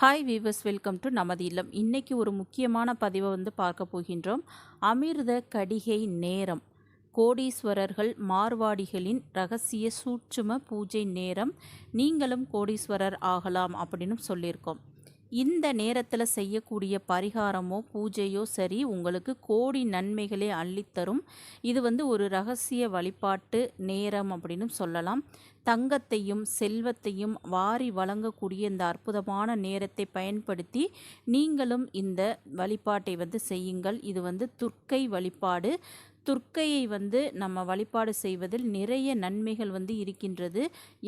Hi viewers welcome to நமது இல்லம். இன்றைக்கி ஒரு முக்கியமான பதிவை வந்து பார்க்க போகின்றோம். அமிர்த கடிகை நேரம். கோடீஸ்வரர்கள் மார்வாடிகளின் ரகசிய சூட்சும பூஜை நேரம். நீங்களும் கோடீஸ்வரர் ஆகலாம் அப்படின்னு சொல்லியிருக்கோம். இந்த நேரத்தில் செய்யக்கூடிய பரிகாரமோ பூஜையோ சரி உங்களுக்கு கோடி நன்மைகளே அள்ளித்தரும். இது வந்து ஒரு ரகசிய வழிபாட்டு நேரம் அப்படின்னு சொல்லலாம். தங்கத்தையும் செல்வத்தையும் வாரி வழங்கக்கூடிய இந்த அற்புதமான நேரத்தை பயன்படுத்தி நீங்களும் இந்த வழிபாட்டை வந்து செய்யுங்கள். இது வந்து துர்க்கை வழிபாடு. துர்க்கையை வந்து நம்ம வழிபாடு செய்வதில் நிறைய நன்மைகள் வந்து இருக்கின்றது.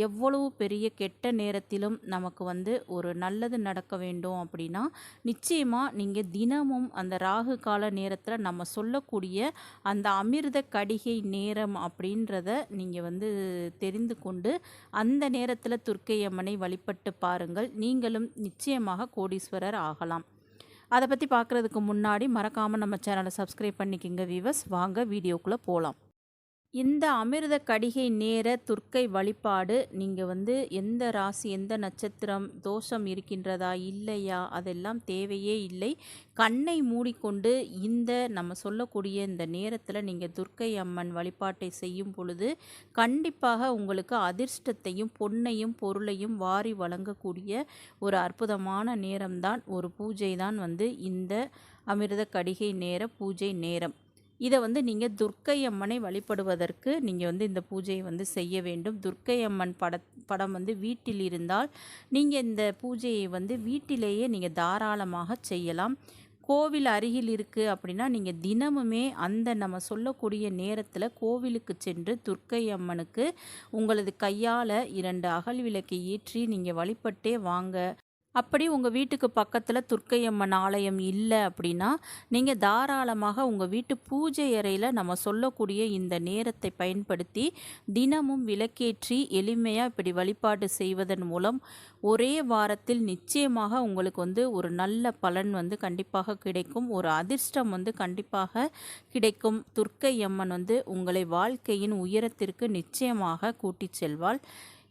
எவ்வளவு பெரிய கெட்ட நேரத்திலும் நமக்கு வந்து ஒரு நல்லது நடக்க வேண்டும் அப்படின்னா நிச்சயமாக நீங்கள் தினமும் அந்த ராகு கால நேரத்தில் நம்ம சொல்லக்கூடிய அந்த அமிர்த கடிகை நேரம் அப்படின்றத நீங்கள் வந்து தெரிந்து கொண்டு அந்த நேரத்தில் துர்க்கை அம்மனை வழிபட்டு பாருங்கள். நீங்களும் நிச்சயமாக கோடீஸ்வரர் ஆகலாம். அதை பற்றி பார்க்குறதுக்கு முன்னாடி மறக்காமல் நம்ம சேனலை சப்ஸ்கிரைப் பண்ணிக்கோங்க வீவர்ஸ் வாங்க வீடியோக்குள்ளே போகலாம் இந்த அமிர்த கடிகை நேர துர்க்கை வழிபாடு நீங்கள் வந்து எந்த ராசி எந்த நட்சத்திரம் தோஷம் இருக்கின்றதா இல்லையா அதெல்லாம் தேவையே இல்லை. கண்ணை மூடிக்கொண்டு இந்த நம்ம சொல்லக்கூடிய இந்த நேரத்தில் நீங்கள் துர்க்கை அம்மன் வழிபாட்டை செய்யும் பொழுது கண்டிப்பாக உங்களுக்கு அதிர்ஷ்டத்தையும் பொன்னையும் பொருளையும் வாரி வழங்கக்கூடிய ஒரு அற்புதமான நேரம்தான் ஒரு பூஜை தான் வந்து இந்த அமிர்த கடிகை நேர பூஜை நேரம். இதை வந்து நீங்கள் துர்க்கை அம்மனை வழிபடுவதற்கு நீங்கள் வந்து இந்த பூஜையை வந்து செய்ய வேண்டும். துர்க்கை அம்மன் பட படம் வந்து வீட்டில் இருந்தால் நீங்கள் இந்த பூஜையை வந்து வீட்டிலேயே நீங்கள் தாராளமாக செய்யலாம். கோவில் அருகில் இருக்குது அப்படின்னா நீங்கள் தினமுமே அந்த நம்ம சொல்லக்கூடிய நேரத்தில் கோவிலுக்கு சென்று துர்க்கை அம்மனுக்கு உங்களது கையால் இரண்டு அகல் விளக்கை ஏற்றி நீங்கள் வழிபட்டே வாங்க. அப்படி உங்கள் வீட்டுக்கு பக்கத்தில் துர்க்கையம்மன் ஆலயம் இல்லை அப்படின்னா நீங்கள் தாராளமாக உங்கள் வீட்டு பூஜை அறையில் நம்ம சொல்லக்கூடிய இந்த நேரத்தை பயன்படுத்தி தினமும் விளக்கேற்றி எளிமையாக இப்படி வழிபாடு செய்வதன் மூலம் ஒரே வாரத்தில் நிச்சயமாக உங்களுக்கு வந்து ஒரு நல்ல பலன் வந்து கண்டிப்பாக கிடைக்கும். ஒரு அதிர்ஷ்டம் வந்து கண்டிப்பாக கிடைக்கும். துர்க்கை அம்மன் வந்து உங்களை வாழ்க்கையின் உயரத்திற்கு நிச்சயமாக கூட்டிச் செல்வாள்.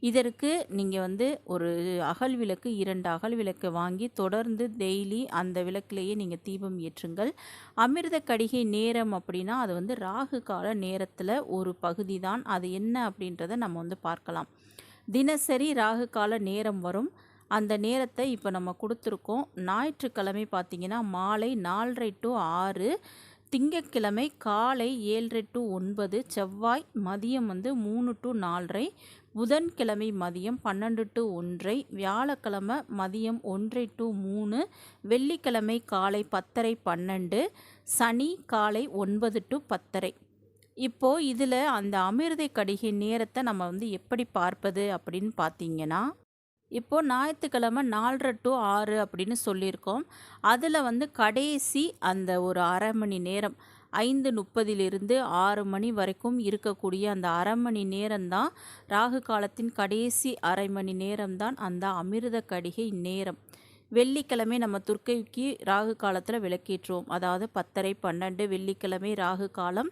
இதற்கு நீங்கள் வந்து ஒரு அகல் விளக்கு இரண்டு அகல் விளக்கு வாங்கி தொடர்ந்து டெய்லி அந்த விளக்குலேயே நீங்கள் தீபம் ஏற்றுங்கள். அமிர்த கடிகை நேரம் அப்படின்னா அது வந்து ராகு கால நேரத்தில் ஒரு பகுதி தான். அது என்ன அப்படின்றத நம்ம வந்து பார்க்கலாம். தினசரி ராகு கால நேரம் வரும். அந்த நேரத்தை இப்போ நம்ம கொடுத்துருக்கோம். ஞாயிற்றுக்கிழமை பார்த்திங்கன்னா மாலை நாலரை டு ஆறு திங்கட்கிழமை காலை ஏழரை டு ஒன்பது செவ்வாய் மதியம் வந்து மூணு டு நாலரை புதன்கிழமை மதியம் பன்னெண்டு டு ஒன்றை வியாழக்கிழமை மதியம் ஒன்றை டு மூணு வெள்ளிக்கிழமை காலை பத்தரை பன்னெண்டு சனி காலை ஒன்பது டு பத்தரை. இப்போது இதில் அந்த அமிர்தை கடிகை நேரத்தை நம்ம வந்து எப்படி பார்ப்பது அப்படின்னு பார்த்தீங்கன்னா இப்போது ஞாயிற்றுக்கிழமை நாலரை டு ஆறு அப்படின்னு சொல்லியிருக்கோம். அதில் வந்து கடைசி அந்த ஒரு அரை மணி நேரம் ஐந்து முப்பதிலிருந்து ஆறு மணி வரைக்கும் இருக்கக்கூடிய அந்த அரை மணி நேரம்தான் ராகு காலத்தின் கடைசி அரை மணி நேரம்தான் அந்த அமிர்த கடிகை நேரம். வெள்ளிக்கிழமை நம்ம துர்க்கைக்கு ராகு காலத்தில் விளக்கேற்றுவோம். அதாவது பத்தரை பன்னெண்டு வெள்ளிக்கிழமை ராகு காலம்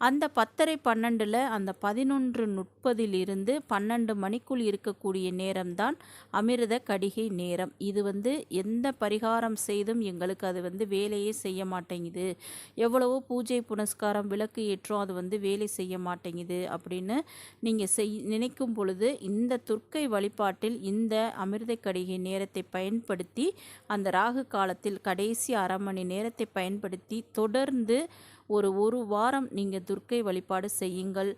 அந்த பத்தரை பன்னெண்டில் அந்த பதினொன்று முப்பதிலிருந்து பன்னெண்டு மணிக்குள் இருக்கக்கூடிய நேரம்தான் அமிர்த கடிகை நேரம். இது வந்து எந்த பரிகாரம் செய்தும் எங்களுக்கு அது வந்து வேலையே செய்ய மாட்டேங்குது. எவ்வளவோ பூஜை புனஸ்காரம் விளக்கு ஏற்றோம் அது வந்து வேலை செய்ய மாட்டேங்குது அப்படின்னு நீங்கள் செய் நினைக்கும் பொழுது இந்த துர்க்கை வழிபாட்டில் இந்த அமிர்த கடிகை நேரத்தை பயன்படுத்தி அந்த ராகு காலத்தில் கடைசி அரை மணி நேரத்தை பயன்படுத்தி தொடர்ந்து ஒரு ஒரு வாரம் நீங்கள் துர்க்கை வழிபாடு செய்யுங்கள்.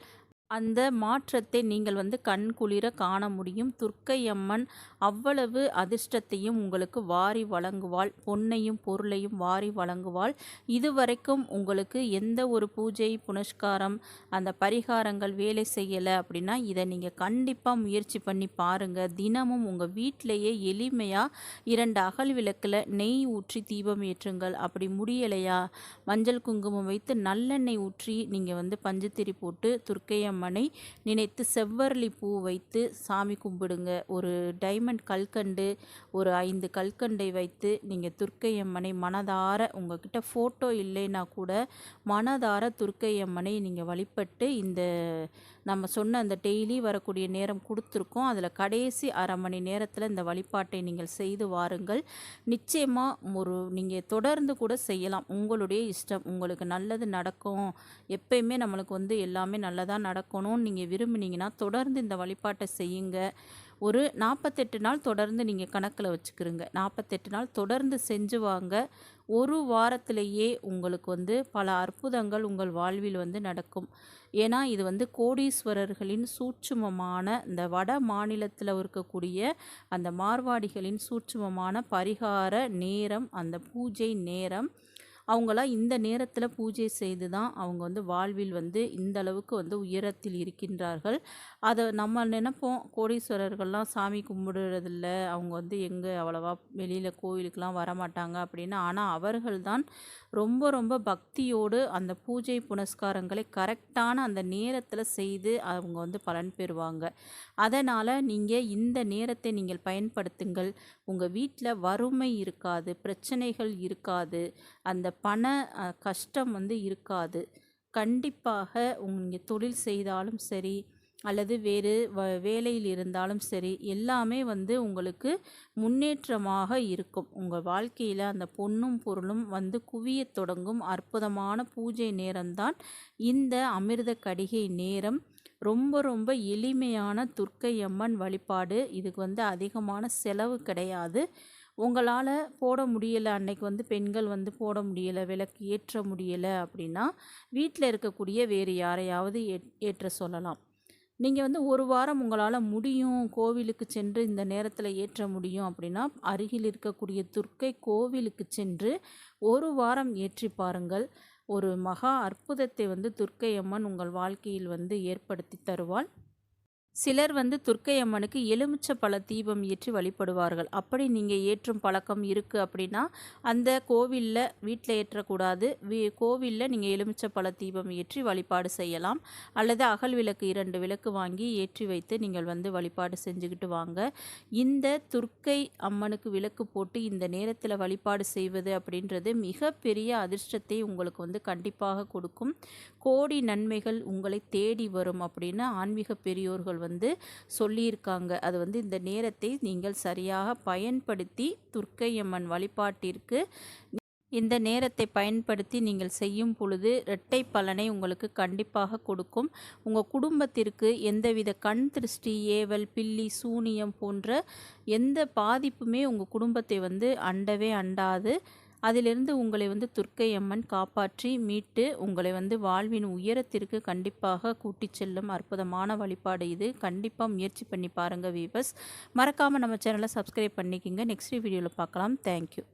அந்த மாற்றத்தை நீங்கள் வந்து கண் குளிர காண முடியும். துர்க்கை அம்மன் அவ்வளவு அதிர்ஷ்டத்தையும் உங்களுக்கு வாரி வழங்குவாள். பொன்னையும் பொருளையும் வாரி வழங்குவாள். இதுவரைக்கும் உங்களுக்கு எந்த ஒரு பூஜை புனஸ்காரம் அந்த பரிகாரங்கள் வேலை செய்யலை அப்படின்னா இதை நீங்கள் கண்டிப்பாக முயற்சி பண்ணி பாருங்கள் தினமும் உங்கள் வீட்டிலையே எளிமையாக இரண்டு அகல் விளக்கில் நெய் ஊற்றி தீபம் ஏற்றுங்கள். அப்படி முடியலையா? மஞ்சள் குங்குமம் வைத்து நல்லெண்ணெய் ஊற்றி நீங்கள் வந்து பஞ்சுத்திரி போட்டு துர்க்கையம் அம்மனை நினைத்து செவ்வரளி பூ வைத்து சாமி கும்பிடுங்க. ஒரு டைமண்ட் கல்கண்டு ஒரு ஐந்து கல்கண்டை வைத்து நீங்கள் துர்க்கை அம்மனை மனதார உங்ககிட்ட ஃபோட்டோ இல்லைன்னா கூட மனதார துர்க்கை அம்மனை நீங்கள் வழிபட்டு இந்த நம்ம சொன்ன அந்த டெய்லி வரக்கூடிய நேரம் கொடுத்துருக்கோம். அதில் கடைசி அரை மணி நேரத்தில் இந்த வழிபாட்டை நீங்கள் செய்து வாருங்கள். நிச்சயமாக ஒரு நீங்கள் தொடர்ந்து கூட செய்யலாம். உங்களுடைய இஷ்டம் உங்களுக்கு நல்லது நடக்கும். எப்பயுமே நம்மளுக்கு வந்து எல்லாமே நல்லதாக நடக்கும். நடக்கணும்னு நீங்கள் விரும்புனீங்கன்னா தொடர்ந்து இந்த வழிபாட்டை செய்யுங்க. ஒரு நாற்பத்தெட்டு நாள் தொடர்ந்து நீங்கள் கணக்கில் வச்சுக்கிறோங்க நாற்பத்தெட்டு நாள் தொடர்ந்து செஞ்சு வாங்க. ஒரு வாரத்திலேயே உங்களுக்கு வந்து பல அற்புதங்கள் உங்கள் வாழ்வில் வந்து நடக்கும். ஏன்னா இது வந்து கோடீஸ்வரர்களின் சூட்சுமமான இந்த வட மாநிலத்தில் இருக்கக்கூடிய அந்த மார்வாடிகளின் சூட்சுமமான பரிகார நேரம் அந்த பூஜை நேரம் அவங்களாம் இந்த நேரத்தில் பூஜை செய்து தான் அவங்க வந்து வாழ்வில் வந்து இந்த அளவுக்கு வந்து உயரத்தில் இருக்கின்றார்கள். அதை நம்ம நினைப்போம் கோடீஸ்வரர்கள்லாம் சாமி கும்பிடுறதில்ல அவங்க வந்து எங்கே அவ்வளவா வெளியில் கோவிலுக்கெலாம் வரமாட்டாங்க அப்படின்னு. ஆனால் அவர்கள் தான் ரொம்ப ரொம்ப பக்தியோடு அந்த பூஜை புனஸ்காரங்களை கரெக்டான அந்த நேரத்தில் செய்து அவங்க வந்து பலன் பெறுவாங்க. அதனால் நீங்கள் இந்த நேரத்தை நீங்கள் பயன்படுத்துங்கள். உங்கள் வீட்டில் வறுமை இருக்காது பிரச்சனைகள் இருக்காது அந்த பண கஷ்டம் வந்து இருக்காது. கண்டிப்பாக உங்கள் தொழில் செய்தாலும் சரி அல்லது வேறு வ வேலையில் இருந்தாலும் சரி எல்லாமே வந்து உங்களுக்கு முன்னேற்றமாக இருக்கும். உங்கள் வாழ்க்கையில் அந்த பொண்ணும் பொருளும் வந்து குவிய தொடங்கும் அற்புதமான பூஜை நேரம்தான் இந்த அமிர்த கடிகை நேரம். ரொம்ப ரொம்ப எளிமையான துர்க்கை அம்மன் வழிபாடு. இதுக்கு வந்து அதிகமான செலவு கிடையாது. உங்களால் போட முடியலை அன்னைக்கு வந்து பெண்கள் வந்து போட முடியலை விளக்கு ஏற்ற முடியலை அப்படின்னா வீட்டில் இருக்கக்கூடிய வேறு யாரையாவது ஏற்ற சொல்லலாம். நீங்கள் வந்து ஒரு வாரம் உங்களால் முடியும் கோவிலுக்கு சென்று இந்த நேரத்தில் ஏற்ற முடியும் அப்படின்னா அருகில் இருக்கக்கூடிய துர்க்கை கோவிலுக்கு சென்று ஒரு வாரம் ஏற்றி பாருங்கள். ஒரு மகா அற்புதத்தை வந்து துர்க்கை அம்மன் உங்கள் வாழ்க்கையில் வந்து ஏற்படுத்தி தருவாள். சிலர் வந்து துர்க்கை அம்மனுக்கு எலுமிச்சை பழ தீபம் ஏற்றி வழிபடுவார்கள். அப்படி நீங்கள் ஏற்றும் பழக்கம் இருக்குது அப்படின்னா அந்த கோவிலில் வீட்டில் ஏற்றக்கூடாது. வீ கோவிலில் நீங்கள் எலுமிச்சை பழ தீபம் ஏற்றி வழிபாடு செய்யலாம். அல்லது அகல் விளக்கு இரண்டு விளக்கு வாங்கி ஏற்றி வைத்து நீங்கள் வந்து வழிபாடு செஞ்சுக்கிட்டு வாங்க. இந்த துர்க்கை அம்மனுக்கு விளக்கு போட்டு இந்த நேரத்தில் வழிபாடு செய்வது அப்படின்றது மிகப்பெரிய அதிர்ஷ்டத்தை உங்களுக்கு வந்து கண்டிப்பாக கொடுக்கும். கோடி நன்மைகள் உங்களை தேடி வரும் அப்படின்னு ஆன்மீக பெரியோர்கள் வந்து சொல்லியிருக்காங்க. அது வந்து இந்த நேரத்தை நீங்கள் சரியாக பயன்படுத்தி துர்க்கையம்மன் வழிபாட்டிற்கு இந்த நேரத்தை பயன்படுத்தி நீங்கள் செய்யும் பொழுது இரட்டை பலனை உங்களுக்கு கண்டிப்பாக கொடுக்கும். உங்கள் குடும்பத்திற்கு எந்தவித கண் திருஷ்டி ஏவல் பில்லி சூனியம் போன்ற எந்த பாதிப்புமே உங்கள் குடும்பத்தை வந்து அண்டவே அண்டாது. அதிலிருந்து உங்களை வந்து துர்க்கை அம்மன் காப்பாற்றி மீட்டு உங்களை வந்து வாழ்வின் உயரத்திற்கு கண்டிப்பாக கூட்டி செல்லும் அற்புதமான வழிபாடு இது. கண்டிப்பாக முயற்சி பண்ணி பாருங்கள் வீவர்ஸ் மறக்காமல் நம்ம சேனலை சப்ஸ்கிரைப் பண்ணிக்கிங்க. நெக்ஸ்ட் வீடியோவில் பார்க்கலாம். தேங்க்யூ